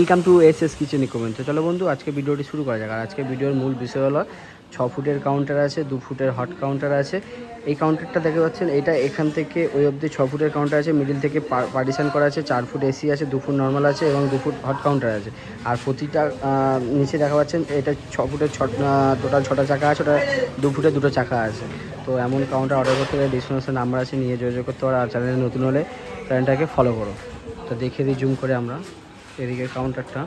Welcome to S S kitchen equipment তো চলো বন্ধু, আজকে ভিডিওটি শুরু করা যাক। আর আজকে ভিডিওর মূল বিষয় হলো, ছ ফুটের কাউন্টার আছে, দু ফুটের হট কাউন্টার আছে। এই কাউন্টারটা দেখতে পাচ্ছেন, এটা এখান থেকে ওই অবধি ছ ফুটের কাউন্টার আছে মিডিল থেকে পার্টিশন করা আছে, চার ফুট এসি আছে, দু ফুট নর্মাল আছে এবং দু ফুট হট কাউন্টার আছে। আর প্রতিটা নিচে দেখা পাচ্ছেন, এটা ছ ফুটের ছ টোটাল ছটা চাকা আছে, ওটা দু ফুটের দুটো চাকা আছে। তো এমন কাউন্টার অর্ডার করতে গেলে ডিসক্রিপশন নাম্বার আছে, নিয়ে যোগাযোগ করতে পারো, আর চ্যানেলে নতুন হলে চ্যানেলটাকে ফলো করো। তো দেখে দিই জুম করে আমরা। এদিকের কাউন্টারটা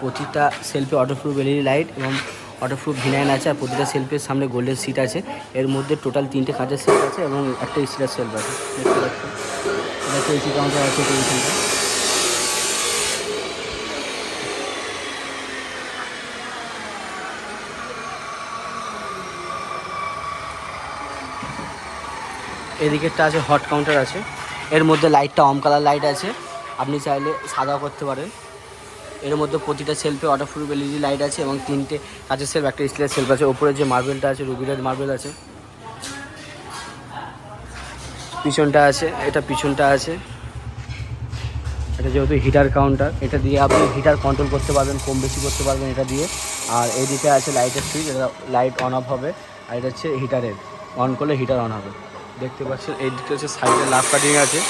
প্রতিটা সেলফে অটোপ্রুফ এলইডি লাইট এবং অটোপ্রুফ ভিনাইন আছে আর প্রতিটা সেলফের সামনে গোল্ডেন সিট আছে। এর মধ্যে টোটাল তিনটে কাঁচের সেলফ আছে এবং একটা স্টিলের সেলফ আছে। দেখতে পাচ্ছি এটা কাউন্টার আছে। এদিকেরটা আছে হট কাউন্টার আছে। এর মধ্যে লাইটটা অম কালার লাইট আছে। আপনি চাইলে সাদাও করতে পারেন। এর মধ্যে প্রতিটা সেলফে অটোপ্রুফ এলইডি লাইট আছে এবং তিনটে কাঁচের সেলফ একটা স্টিলের সেলফ আছে। ওপরে যে মার্বেলটা আছে রুবিলের মার্বেল আছে। পিছনটা আছে, এটা পিছনটা আছে। এটা যেহেতু হিটার কাউন্টার এটা দিয়ে আপনি হিটার কন্ট্রোল করতে পারবেন, কম বেশি করতে পারবেন এটা দিয়ে। আর এদিকে আছে লাইটের সুইচ এটা লাইট অন অফ হবে। আর এটা হচ্ছে হিটারের অন করলে হিটার অন হবে। দেখতে পাচ্ছেন, এই দিকটা হচ্ছে সাইডে লাভ কাটিং আছে।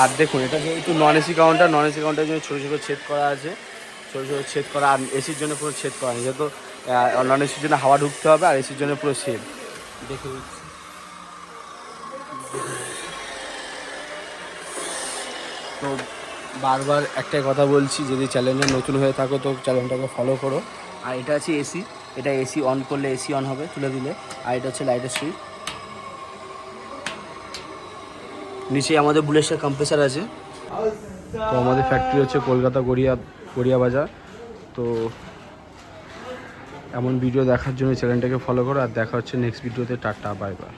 আর দেখুন, এটা যেহেতু non AC counter non AC কাউন্টারের জন্য ছোটো ছোটো ছেদ করা আছে। ছোটো ছোটো ছেদ করা, আর এসির জন্য পুরো ছেদ করা নেই। যেহেতু নন এসির জন্য হাওয়া ঢুকতে হবে, আর এসির জন্য পুরো ছেদ। দেখে তো বারবার একটাই কথা বলছি, যদি চ্যানেলে নতুন হয়ে থাকো তো চ্যানেলটাকে ফলো করো। আর এটা আছে এসি এটা এসি অন করলে এসি অন হবে, তুলে দিলে। আর এটা হচ্ছে লাইটের সুইচ নিচে আমাদের বুলেশ্বর কম্প্রেসার আছে। তো আমাদের ফ্যাক্টরি হচ্ছে কলকাতা গড়িয়া গড়িয়া বাজার। তো এমন ভিডিও দেখার জন্য চ্যানেলটাকে ফলো করো, আর দেখা হচ্ছে নেক্সট ভিডিওতে টাটা বাই বাই